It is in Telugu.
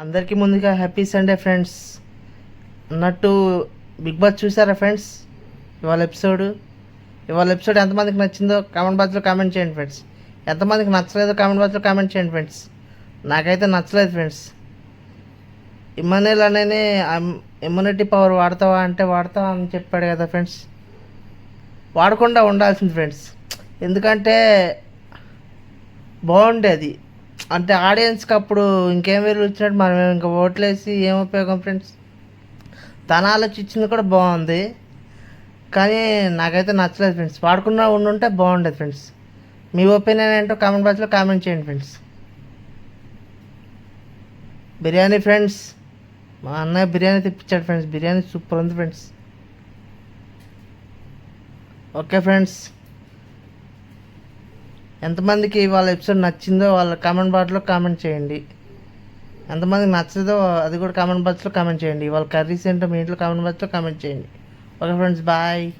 అందరికీ ముందుగా హ్యాపీ సండే ఫ్రెండ్స్. అన్నట్టు బిగ్ బాస్ చూసారా ఫ్రెండ్స్? ఇవాళ ఎపిసోడ్. ఇవాళ ఎపిసోడ్ ఎంతమందికి నచ్చిందో కామెంట్ బాక్స్లో కామెంట్ చేయండి ఫ్రెండ్స్. ఎంతమందికి నచ్చలేదో కామెంట్ బాక్స్లో కామెంట్ చేయండి ఫ్రెండ్స్. నాకైతే నచ్చలేదు ఫ్రెండ్స్. ఇమ్మనేల్ అనే ఇమ్యూనిటీ పవర్ వాడతావా? అంటే వాడతావా? అని చెప్పాడు కదా ఫ్రెండ్స్. వాడకుండా ఉండాల్సింది ఫ్రెండ్స్. ఎందుకంటే బాగుండేది. అంటే ఆడియన్స్కి అప్పుడు ఇంకేం వేలు వచ్చినట్టు మనం ఇంకా ఓట్లేసి ఏం ఉపయోగం ఫ్రెండ్స్ తన ఆలోచించింది కూడా బాగుంది. కానీ నాకైతే నచ్చలేదు ఫ్రెండ్స్ వాడకుండా ఉండుంటే బాగుండేది ఫ్రెండ్స్ మీ ఒపీనియన్ ఏంటో కామెంట్ బాక్స్లో కామెంట్ చేయండి ఫ్రెండ్స్ బిర్యానీ ఫ్రెండ్స్ మా అన్నయ్య బిర్యానీ తెప్పించాడు ఫ్రెండ్స్ బిర్యానీ సూపర్ ఉంది ఫ్రెండ్స్ ఓకే ఫ్రెండ్స్ ఎంతమందికి వాళ్ళ ఎపిసోడ్ నచ్చిందో వాళ్ళ కామెంట్ బాక్స్లో కామెంట్ చేయండి. ఎంతమందికి నచ్చదో అది కూడా కామెంట్ బాక్స్లో కామెంట్ చేయండి. వాళ్ళ కర్రీస్ ఏంటో మీ ఇంట్లో కామెంట్ బాక్స్లో కామెంట్ చేయండి. Okay friends bye.